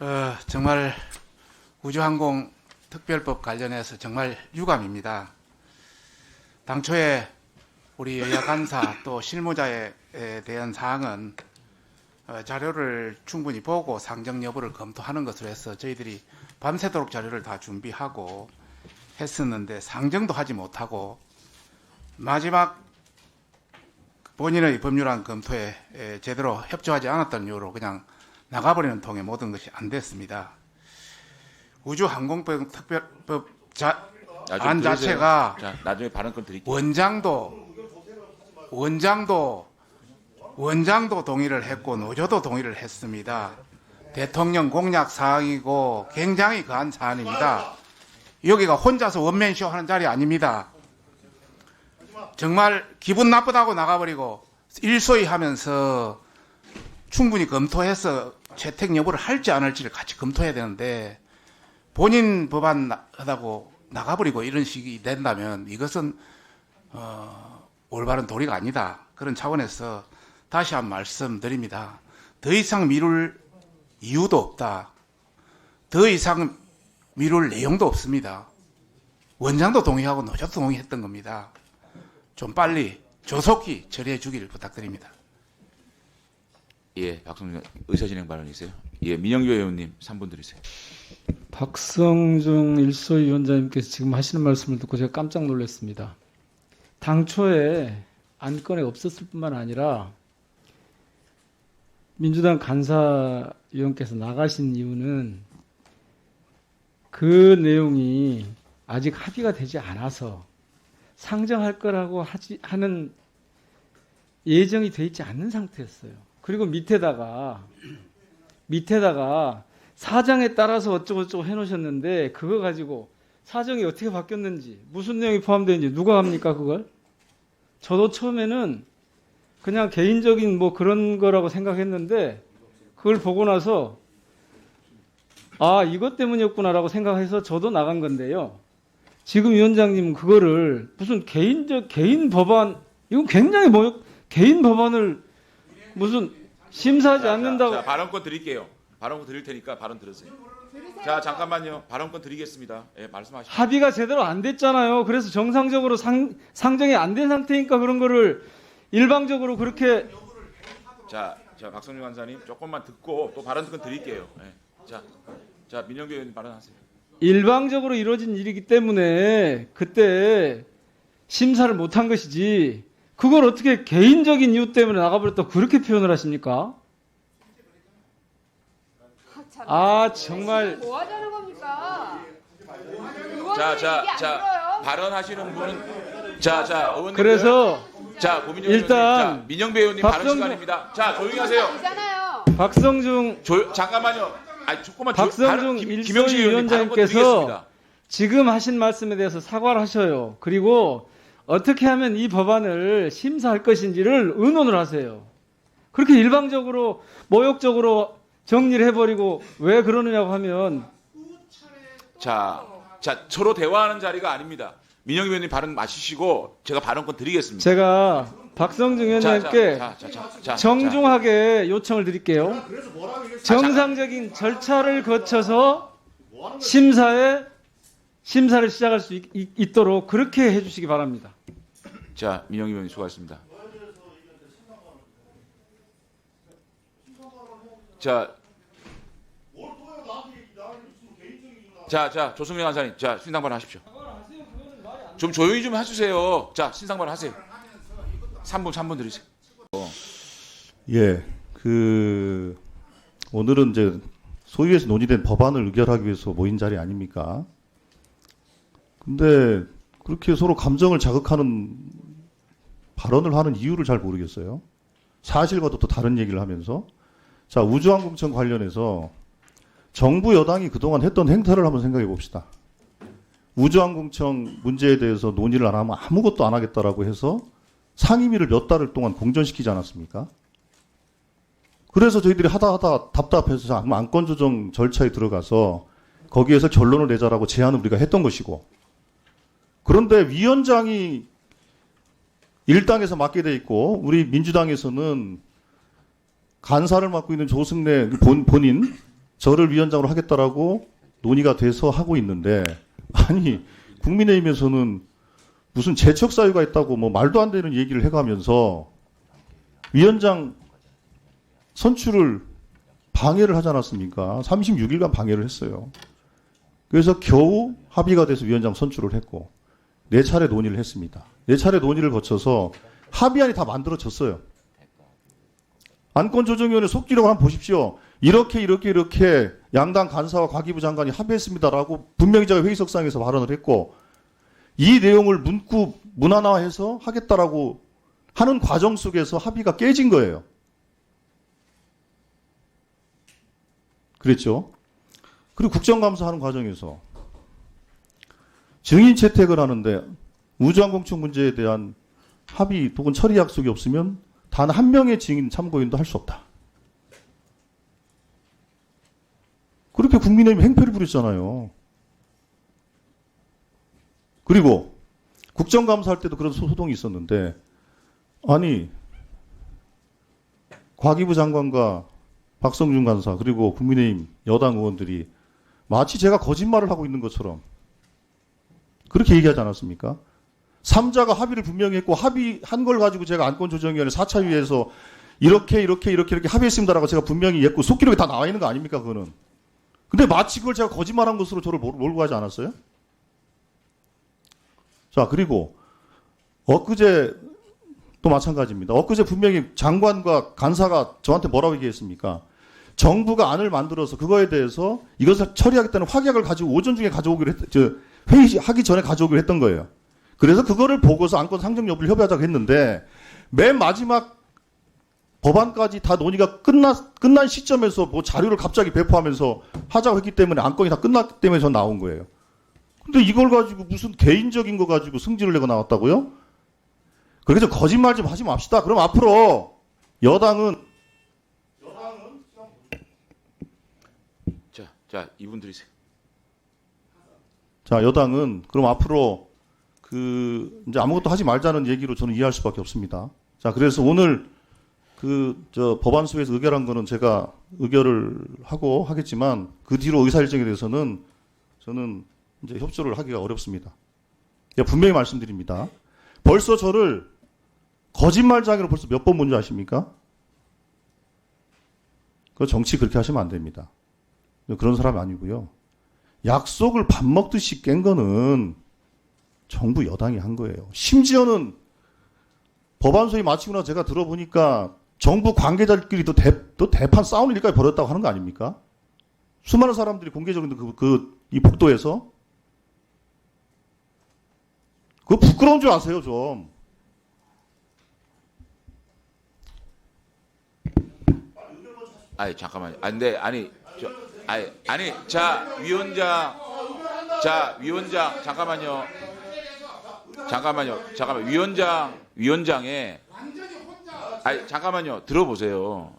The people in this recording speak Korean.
어, 정말 우주항공 특별법 관련해서 정말 유감입니다. 당초에 우리 여야 간사 또 실무자에 에 대한 사항은 어, 자료를 충분히 보고 상정 여부를 검토하는 것으로 해서 저희들이 밤새도록 자료를 다 준비하고 했었는데 상정도 하지 못하고 마지막 본인의 법률안 검토에 에, 제대로 협조하지 않았던 이유로 그냥 나가버리는 통에 모든 것이 안 됐습니다. 우주항공법 특별법 자, 안. 자체가 자, 나중에 발언권 드릴게요. 원장도 원장도 원장도 동의를 했고 노조도 동의를 했습니다. 대통령 공약 사항이고 굉장히 그한 사안입니다. 여기가 혼자서 원맨쇼 하는 자리 아닙니다. 정말 기분 나쁘다고 나가버리고 일소위 하면서 충분히 검토해서 채택 여부를 할지 안 할지를 같이 검토해야 되는데 본인 법안 나- 하다고 나가버리고 이런 식이 된다면 이것은 어, 올바른 도리가 아니다. 그런 차원에서 다시 한 말씀드립니다. 더 이상 미룰 이유도 없다. 더 이상 미룰 내용도 없습니다. 원장도 동의하고 노조도 동의했던 겁니다. 좀 빨리 조속히 처리해 주기를 부탁드립니다. 예, 박성준 의사진행 발언이세요? 예, 민영규 의원님 3분 드리세요. 박성중 일소위원장님께서 지금 하시는 말씀을 듣고 제가 깜짝 놀랐습니다. 당초에 안건에 없었을 뿐만 아니라 민주당 간사위원께서 나가신 이유는 그 내용이 아직 합의가 되지 않아서 상정할 거라고 하지, 하는 예정이 돼 있지 않는 상태였어요. 그리고 밑에다가 밑에다가 사장에 따라서 어쩌고저쩌고 해놓으셨는데 그거 가지고 사정이 어떻게 바뀌었는지 무슨 내용이 포함되는지 누가 합니까 그걸? 저도 처음에는 그냥 개인적인 뭐 그런 거라고 생각했는데 그걸 보고 나서 아 이것 때문이었구나라고 생각해서 저도 나간 건데요. 지금 위원장님은 그거를 무슨 개인적 개인 법안 이건 굉장히 모욕 개인 법안을 무슨 심사하지 자, 않는다고 자, 발언권 드릴게요. 발언권 드릴 테니까 발언 들으세요. 자, 잠깐만요. 발언권 드리겠습니다. 예, 말씀하시죠. 합의가 제대로 안 됐잖아요. 그래서 정상적으로 상, 상정이 안 된 상태니까 그런 거를 일방적으로 그렇게 자, 자, 박성준 간사님 조금만 듣고 또 발언권 드릴게요. 예. 자, 자, 민영규 의원님 발언하세요. 일방적으로 이루어진 일이기 때문에 그때 심사를 못한 것이지 그걸 어떻게 개인적인 이유 때문에 나가버렸다 그렇게 표현을 하십니까? 아 정말 뭐 하자는 겁니까? 자, 의원님 자, 자, 들어요? 발언하시는 분은 자, 자, 의원님 그래서 자, 고민정 일단 의원님, 자, 민영배 의원님 발언 박성준- 시간입니다. 자, 조용히 하세요. 박성중 조, 잠깐만요. 아, 조금만 조- 박성중 발언- 김- 일소위 김영식 의원님 발언권 위원장님께서 드리겠습니다. 지금 하신 말씀에 대해서 사과를 하셔요. 그리고 어떻게 하면 이 법안을 심사할 것인지를 의논을 하세요. 그렇게 일방적으로 모욕적으로 정리를 해버리고 왜 그러느냐고 하면 자, 자, 서로 대화하는 자리가 아닙니다. 민영 의원님 발언 마시시고 제가 발언권 드리겠습니다. 제가 박성중 자, 정중하게 요청을 드릴게요. 정상적인 절차를 거쳐서 심사에 심사를 시작할 수 있, 있- 있 도록 그렇게 해주시기 바랍니다. 자, 민영 의원님 수고하셨습니다. 자, 자, 자, 조승민 간사님, 자, 신상발 하십시오. 좀 조용히 좀 해주세요. 자, 신상발 하세요. 3분, 3분 드리세요. 예, 그 오늘은 이제 소위에서 논의된 법안을 의결하기 위해서 모인 자리 아닙니까? 근데 그렇게 서로 감정을 자극하는 발언을 하는 이유를 잘 모르겠어요. 사실과도 또 다른 얘기를 하면서 자 우주항공청 관련해서 정부 여당이 그동안 했던 행태를 한번 생각해 봅시다. 우주항공청 문제에 대해서 논의를 안 하면 아무것도 안 하겠다라고 해서 상임위를 몇 달을 동안 공전시키지 않았습니까? 그래서 저희들이 하다 하다 답답해서 안건 조정 절차에 들어가서 거기에서 결론을 내자라고 제안을 우리가 했던 것이고 그런데 위원장이 일당에서 맡게 돼 있고 우리 민주당에서는 간사를 맡고 있는 조승래 본, 본인 저를 위원장으로 하겠다라고 논의가 돼서 하고 있는데 아니 국민의힘에서는 무슨 재척 사유가 있다고 뭐 말도 안 되는 얘기를 해가면서 위원장 선출을 방해를 하지 않았습니까? 36일간 방해를 했어요. 그래서 겨우 합의가 돼서 위원장 선출을 했고 네 차례 논의를 했습니다. 네 차례 논의를 거쳐서 합의안이 다 만들어졌어요. 안건조정위원회 속기록 한번 보십시오. 이렇게 이렇게 이렇게 양당 간사와 과기부 장관이 합의했습니다라고 분명히 제가 회의석상에서 발언을 했고 이 내용을 문구 문화화해서 하겠다라고 하는 과정 속에서 합의가 깨진 거예요. 그랬죠. 그리고 국정감사하는 과정에서 증인 채택을 하는데 우주항공청 문제에 대한 합의 혹은 처리 약속이 없으면 단 한 명의 증인 참고인도 할 수 없다. 그렇게 국민의힘 행패를 부렸잖아요. 그리고 국정감사할 때도 그런 소동이 있었는데 아니 과기부 장관과 박성준 간사 그리고 국민의힘 여당 의원들이 마치 제가 거짓말을 하고 있는 것처럼 그렇게 얘기하지 않았습니까? 삼자가 합의를 분명히 했고 합의한 걸 가지고 제가 안건조정위원회 4차 위에서 이렇게 이렇게 이렇게 이렇게 합의했습니다라고 제가 분명히 했고 속기록에 다 나와 있는 거 아닙니까 그거는 근데 마치 그걸 제가 거짓말한 것으로 저를 몰- 몰고 가지 않았어요? 자 그리고 엊그제 또 마찬가지입니다. 엊그제 분명히 장관과 간사가 저한테 뭐라고 얘기했습니까? 정부가 안을 만들어서 그거에 대해서 이것을 처리하겠다는 확약을 가지고 오전 중에 가져오기로 했, 저 회의하기 전에 가져오기로 했던 거예요. 그래서 그거를 보고서 안건 상정 여부를 협의하자고 했는데 맨 마지막 법안까지 다 논의가 끝나, 끝난 시점에서 뭐 자료를 갑자기 배포하면서 하자고 했기 때문에 안건이 다 끝났기 때문에 전 나온 거예요. 근데 이걸 가지고 무슨 개인적인 거 가지고 승질을 내고 나왔다고요? 그래서 거짓말 좀 하지 맙시다. 그럼 앞으로 여당은 자, 자, 이분 들이세요. 자 여당은 그럼 앞으로 그 이제 아무것도 하지 말자는 얘기로 저는 이해할 수밖에 없습니다. 자 그래서 오늘 그 저 법안수에서 의결한 거는 제가 의결을 하고 하겠지만 그 뒤로 의사 일정에 대해서는 저는 이제 협조를 하기가 어렵습니다. 예, 분명히 말씀드립니다. 벌써 저를 거짓말장애로 벌써 몇번 본지 아십니까? 그 정치 그렇게 하시면 안 됩니다. 그런 사람이 아니고요. 약속을 밥 먹듯이 깬 거는 정부 여당이 한 거예요. 심지어는 법안 소위 마치고 나서 제가 들어보니까 정부 관계자들끼리 또, 대, 또 대판 싸우는 일까지 벌였다고 하는 거 아닙니까? 수많은 사람들이 공개적으로 그, 그, 이 복도에서. 그거 부끄러운 줄 아세요, 좀. 아니 잠깐만요. 아 근데 아니 저 아니 아니 자 위원장 자 위원장 잠깐만요. 잠깐만요. 잠깐만 위원장 위원장의 아니 잠깐만요. 들어보세요.